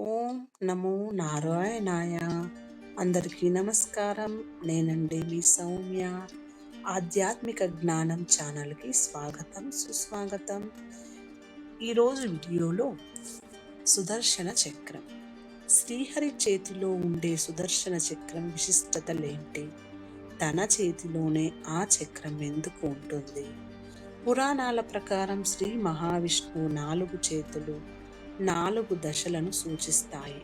ఓం నమో నారాయణాయ. అందరికీ నమస్కారం. నేనండి మీ సౌమ్య. ఆధ్యాత్మిక జ్ఞానం ఛానల్కి స్వాగతం సుస్వాగతం. ఈరోజు వీడియోలో సుదర్శన చక్రం. శ్రీహరి చేతిలో ఉండే సుదర్శన చక్రం విశిష్టతలేంటి తన చేతిలోనే ఆ చక్రం ఎందుకు ఉంటుంది? పురాణాల ప్రకారం శ్రీ మహావిష్ణువు నాలుగు చేతులు నాలుగు దశలను సూచిస్తాయి.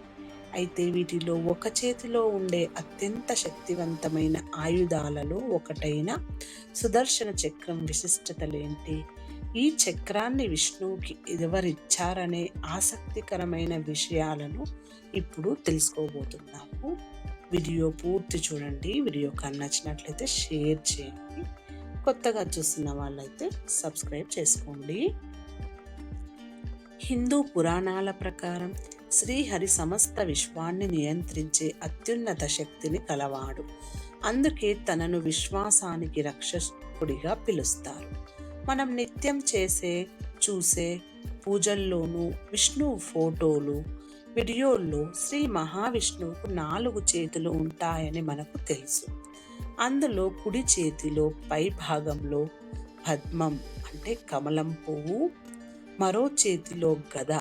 అయితే వీటిలో ఒక చేతిలో ఉండే అత్యంత శక్తివంతమైన ఆయుధాలలో ఒకటైన సుదర్శన చక్రం విశిష్టతలేంటి? ఈ చక్రాన్ని విష్ణువుకి ఎవరిచ్చారనే ఆసక్తికరమైన విషయాలను ఇప్పుడు తెలుసుకోబోతున్నాము. వీడియో పూర్తి చూడండి. వీడియో నచ్చినట్లయితే షేర్ చేయండి. కొత్తగా చూస్తున్న వాళ్ళైతే సబ్స్క్రైబ్ చేసుకోండి. హిందూ పురాణాల ప్రకారం శ్రీహరి సమస్త విశ్వాన్ని నియంత్రించే అత్యున్నత శక్తిని కలవాడు. అందుకే తనను విశ్వాసానికి రక్షకుడిగా పిలుస్తారు. మనం నిత్యం చేసే చూసే పూజల్లోనూ విష్ణువు ఫోటోలు వీడియోల్లో శ్రీ మహావిష్ణువుకు నాలుగు చేతులు ఉంటాయని మనకు తెలుసు. అందులో కుడి చేతిలో పై భాగంలో పద్మం అంటే కమలం పువ్వు మరో చేతిలో గద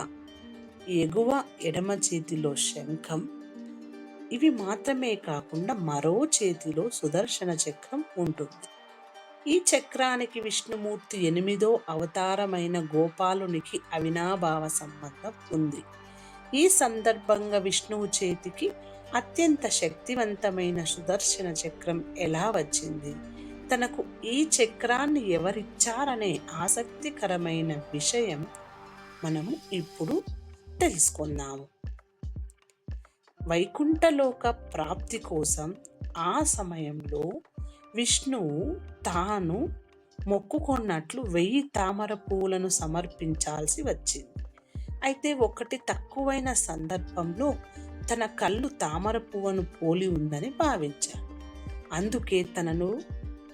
ఎగువ ఎడమ చేతిలో శంఖం. ఇవి మాత్రమే కాకుండా మరో చేతిలో సుదర్శన చక్రం ఉంటుంది. ఈ చక్రానికి విష్ణుమూర్తి ఎనిమిదో అవతారమైన గోపాలునికి అవినాభావ సంబంధం ఉంది. ఈ సందర్భంగా విష్ణువు చేతికి అత్యంత శక్తివంతమైన సుదర్శన చక్రం ఎలా వచ్చింది? తనకు ఈ చక్రాన్ని ఎవరిచ్చారనే ఆసక్తికరమైన విషయం మనము ఇప్పుడు తెలుసుకుందాము. వైకుంఠలోక ప్రాప్తి కోసం ఆ సమయంలో విష్ణువు తాను మొక్కుకున్నట్లు వెయ్యి తామర పువ్వులను సమర్పించాల్సి వచ్చింది. అయితే ఒకటి తక్కువైన సందర్భంలో తన కళ్ళు తామర పువ్వును పోలి ఉందని భావించాడు. అందుకే తనను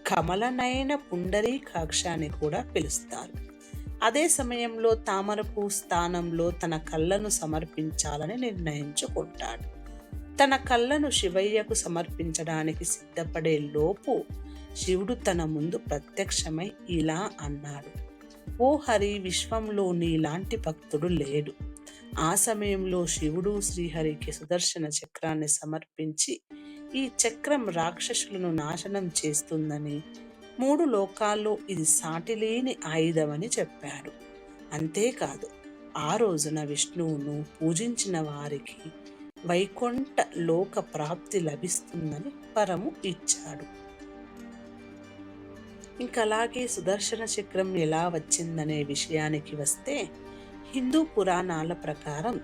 కమలనయన పుండరీకాక్ష అని కూడా పిలుస్తారు. అదే సమయంలో తామరపు స్థానంలో తన కళ్ళను సమర్పించాలని నిర్ణయించుకుంటాడు. తన కళ్ళను శివయ్యకు సమర్పించడానికి సిద్ధపడే లోపు శివుడు తన ముందు ప్రత్యక్షమై ఇలా అన్నాడు. ఓ హరి విశ్వంలో నీలాంటి భక్తుడు లేడు. ఆ సమయంలో శివుడు శ్రీహరికి సుదర్శన చక్రాన్ని సమర్పించి ఈ చక్రం రాక్షసులను నాశనం చేస్తుందని మూడు లోకాల్లో ఇది సాటిలేని ఆయుధమని చెప్పాడు అంతేకాదు ఆ రోజున విష్ణువును పూజించిన వారికి వైకుంఠ లోక ప్రాప్తి లభిస్తుందని పరము ఇచ్చాడు. ఇంకా అలాగే సుదర్శన చక్రం ఎలా వచ్చిందనే విషయానికి వస్తే హిందూ పురాణాల ప్రకారం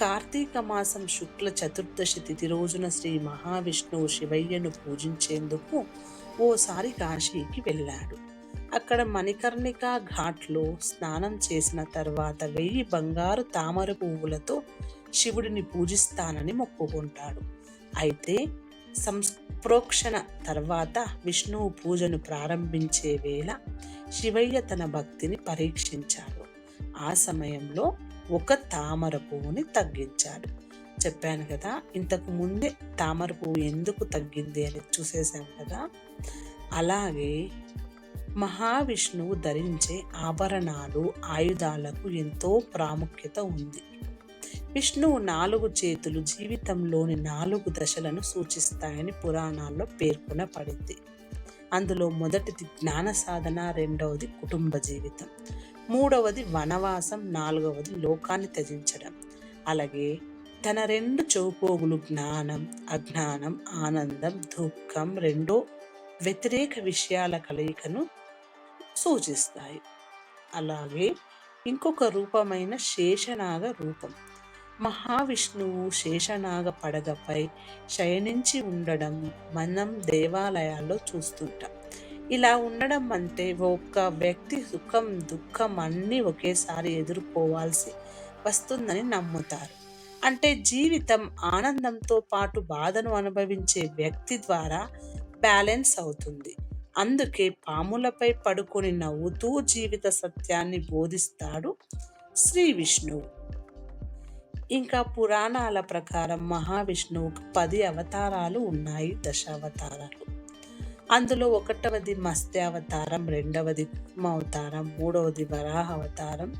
కార్తీక మాసం శుక్ల చతుర్దశి తిథి రోజున శ్రీ మహావిష్ణువు శివయ్యను పూజించేందుకు ఓసారి కాశీకి వెళ్ళాడు. అక్కడ మణికర్ణిక ఘాట్లో స్నానం చేసిన తర్వాత వెయ్యి బంగారు తామర పువ్వులతో శివుడిని పూజిస్తానని మొక్కుకుంటాడు. అయితే సంప్రోక్షణ తర్వాత విష్ణువు పూజను ప్రారంభించే వేళ శివయ్య తన భక్తిని పరీక్షించాడు. ఆ సమయంలో ఒక తామర పువ్వుని తగ్గించాడు. చెప్పాను కదా ఇంతకు ముందే తామర పువ్వు ఎందుకు తగ్గింది అని చూసేసాం కదా. అలాగే మహావిష్ణువు ధరించే ఆభరణాలు ఆయుధాలకు ఎంతో ప్రాముఖ్యత ఉంది. విష్ణువు నాలుగు చేతులు జీవితంలోని నాలుగు దశలను సూచిస్తాయని పురాణాల్లో పేర్కొనబడింది అందులో మొదటిది జ్ఞాన సాధన రెండవది కుటుంబ జీవితం. మూడవది వనవాసం నాలుగవది లోకాన్ని త్యజించడం. అలాగే తన రెండు చౌపోగులు జ్ఞానం అజ్ఞానం ఆనందం దుఃఖం రెండో వ్యతిరేక విషయాల కలయికను సూచిస్తాయి. అలాగే ఇంకొక రూపమైన శేషనాగ రూపం. మహావిష్ణువు శేషనాగ పడగపై శయనించి ఉండడం మనం దేవాలయాల్లో చూస్తుంటాం. ఇలా ఉండడం అంటే ఒక్క వ్యక్తి సుఖం దుఃఖం అన్నీ ఒకేసారి ఎదుర్కోవాల్సి వస్తుందని నమ్ముతారు. అంటే జీవితం ఆనందంతో పాటు బాధను అనుభవించే వ్యక్తి ద్వారా బ్యాలెన్స్ అవుతుంది. అందుకే పాములపై పడుకొని నవ్వుతూ జీవిత సత్యాన్ని బోధిస్తాడు శ్రీ విష్ణువు. ఇంకా పురాణాల ప్రకారం మహావిష్ణువుకు పది అవతారాలు ఉన్నాయి దశావతారాలు. అందులో ఒకటవది మత్స్యావతారం రెండవది కుర్మ అవతారం మూడవది వరాహ అవతారం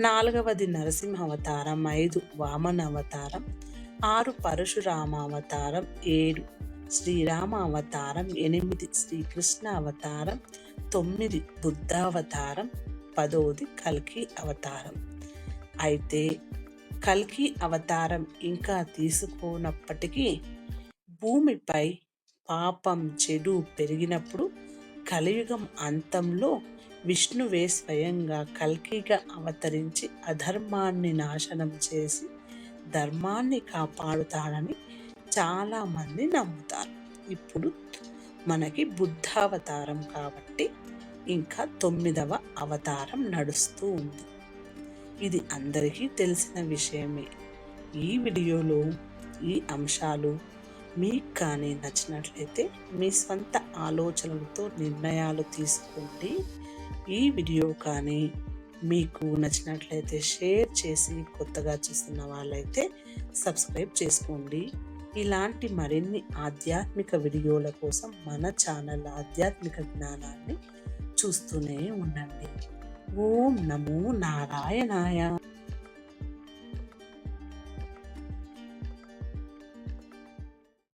నాలుగవది నరసింహ అవతారం ఐదు వామన అవతారం ఆరు పరశురామ అవతారం ఏడు శ్రీరామ అవతారం ఎనిమిది శ్రీకృష్ణ అవతారం తొమ్మిది బుద్ధావతారం పదోది కల్కి అవతారం. అయితే కల్కి అవతారం ఇంకా తీసుకోనప్పటికీ భూమిపై పాపం చెడు పెరిగినప్పుడు కలియుగం అంతంలో విష్ణువే స్వయంగా కల్కిగా అవతరించి అధర్మాన్ని నాశనం చేసి ధర్మాన్ని కాపాడుతాడని చాలామంది నమ్ముతారు. ఇప్పుడు మనకి బుద్ధావతారం కాబట్టి ఇంకా తొమ్మిదవ అవతారం నడుస్తూ ఉంది. ఇది అందరికీ తెలిసిన విషయమే. ఈ వీడియోలో ఈ అంశాలు మీకు కానీ నచ్చినట్లయితే మీ స్వంత ఆలోచనలతో నిర్ణయాలు తీసుకోండి. ఈ వీడియో కానీ మీకు నచ్చినట్లయితే షేర్ చేసి కొత్తగా చూస్తున్న వాళ్ళైతే సబ్స్క్రైబ్ చేసుకోండి. ఇలాంటి మరిన్ని ఆధ్యాత్మిక వీడియోల కోసం మన ఛానల్ ఆధ్యాత్మిక జ్ఞానాన్ని చూస్తూనే ఉండండి. ఓం నమో నారాయణాయ.